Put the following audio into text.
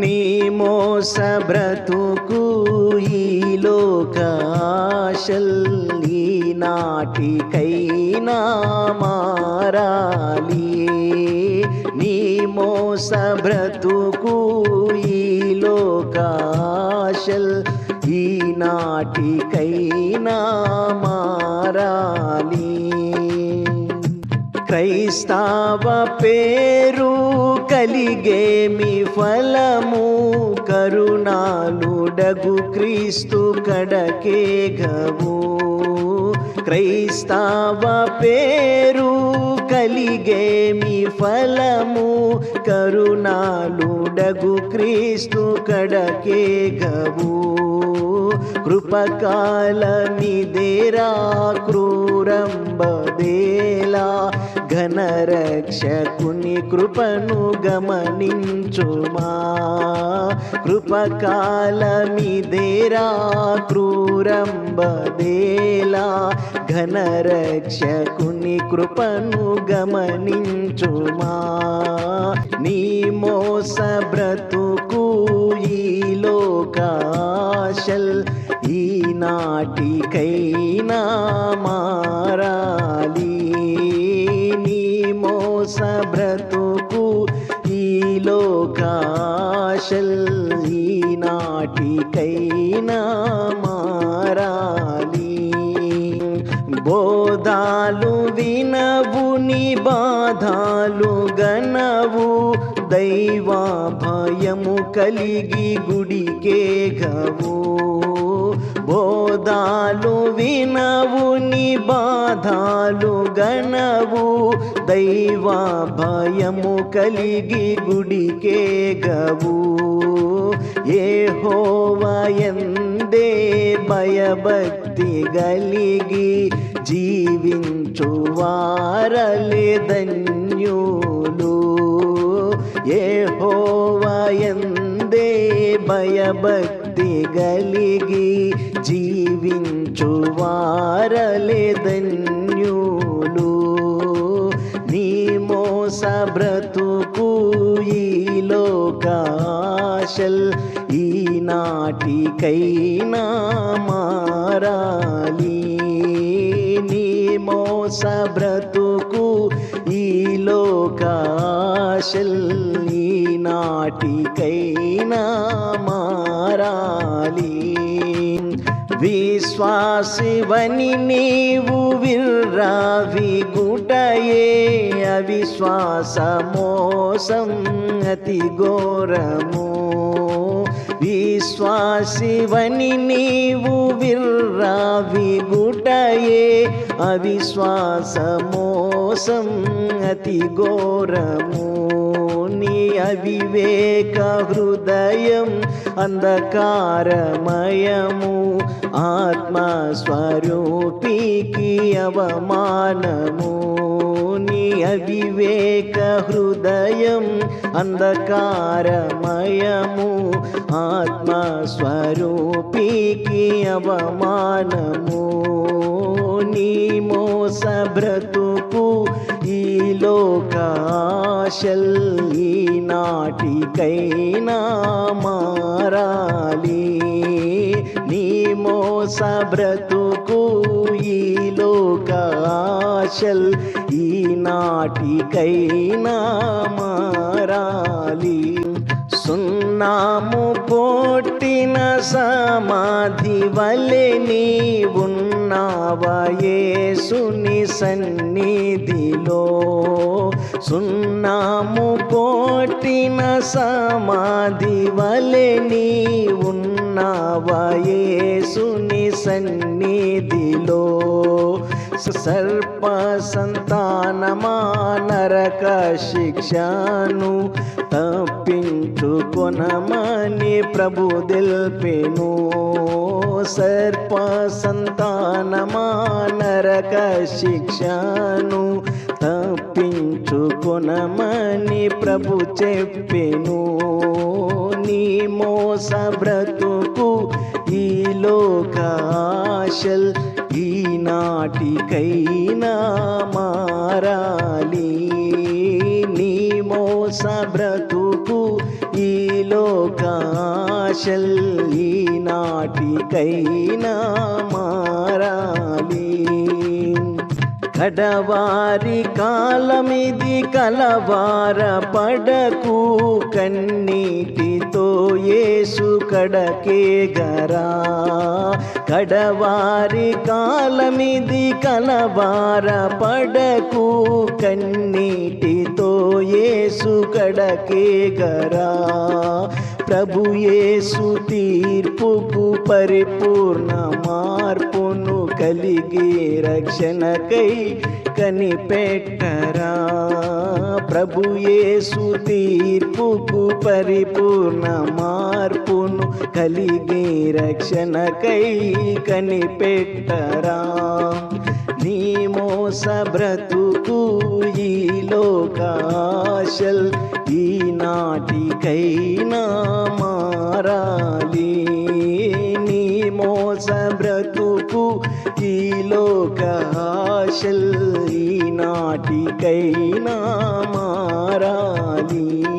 నీ మోస బ్రతుకు ఈ లోకాశల్ ఈ నాటికైనా మారాలి. నీ మోస బ్రతుకు ఈ లోకాశల్ ఈ నాటికైనా మారాలి. క్రైస్తవ పేరు కలిగేమి ఫలము? కరుణాలుడగు క్రీస్తు కడకేగవు క్రైస్తవ పేరు కలిగేమి ఫలము? కరుణాలుడగు క్రీస్తు కడకేగవు. కృపకాలమిదేరా క్రూరంబదేలా? ఘనరక్షకుని కృపను గమనించుమా? కృపకాలమిదేరా క్రూరంబదేలా? ఘనరక్షకుని కృపను గమనించుమా? నీ మోస బ్రతుకు ఈ లోకాశల్ ఈనాటికైనా మారాలి. నీ మోస బ్రతుకు ఈ లోకాశల్ ఈ మారా బోధాలు వినవు నీ బాధాలు గనవు. దైవా భయము కలిగి గుడికే గవు బోధాలు వినవు నీ బాధాలు గనవు. దైవా భయము కలిగి గుడికే గవు ఏ హోవయందే భయభక్తి గలిగి జీవించు వారలే ధన్యులు. ఏ హోవయందే భయభక్తి గలిగి జీవించు వారలే ధన్యులు. నీ మోస బ్రతుకు ఈ లోకాశల్ ఈ మారాలి. మోస బ్రతుకు ఈ లోకాశల్ని నాటికైనా మారాలి. విశ్వాసివని నీవు విర్రావి గుటయే అవిశ్వాస మోసం అతి ఘోరము. విశ్వాసివని నీవు విర్రావి గుటయే అవిశ్వాసమోసం అతి ఘోరము నీ అవివేక హృదయం అంధకారమయము ఆత్మస్వరూపికి అవమానము. నీ అవివేక హృదయం అంధకారమయము ఆత్మస్వరూపికి అవమానము. నీ మోసభ్రతుకు ఈ లోకాశల్ ఈ నాటికైనా మారాలి. మోస బ్రతుకు ఈ లోకాశల్ ఈ నాటికైనా మారాలి. సున్నాము కొట్టిన సమాధి వలె నీ ఉన్నావయేసుని సన్నిధిలో? సున్నాము కొట్టిన సమాధి వలె నీ ఉన్నావయే సన్నిధిలో సర్ప సంతానమా నరక శిక్షను తప్పించుకొనమని ప్రభు దిల్పెను సర్ప సంతానమా నరక శిక్షను తప్పించుకొనమని ప్రభు చెప్పెను. నీ మోస బ్రతుకు లోకాశల్ ఈ నాటికైనా మారాలి. నీ మోస బ్రతుకు ఈ లోకాశల్ ఆశల్ ఈనాటికైనా మారాలి. కడవారి కాలమిది కలవార పడకు కన్నీటితో ఏ కడకే గరా. కడవారి కాలమిది కలవార పడకు కన్నీటితో ఏసు కడకే గరా. ప్రభు యేసు తీర్పుకు పరిపూర్ణ మార్పును కలిగి రక్షణకై కనిపెట్టరా. ప్రభు యేసు తీర్పుకు పరిపూర్ణ మార్పును కలిగి రక్షణకై కనిపెట్టరా. నీ మోస బ్రతుకు ఈ లోకాశల్ ఈనాటికైనా మారాలి. నీ మోస బ్రతుకు ఈ లోకాశల్ ఈనాటికైనా మారాలి.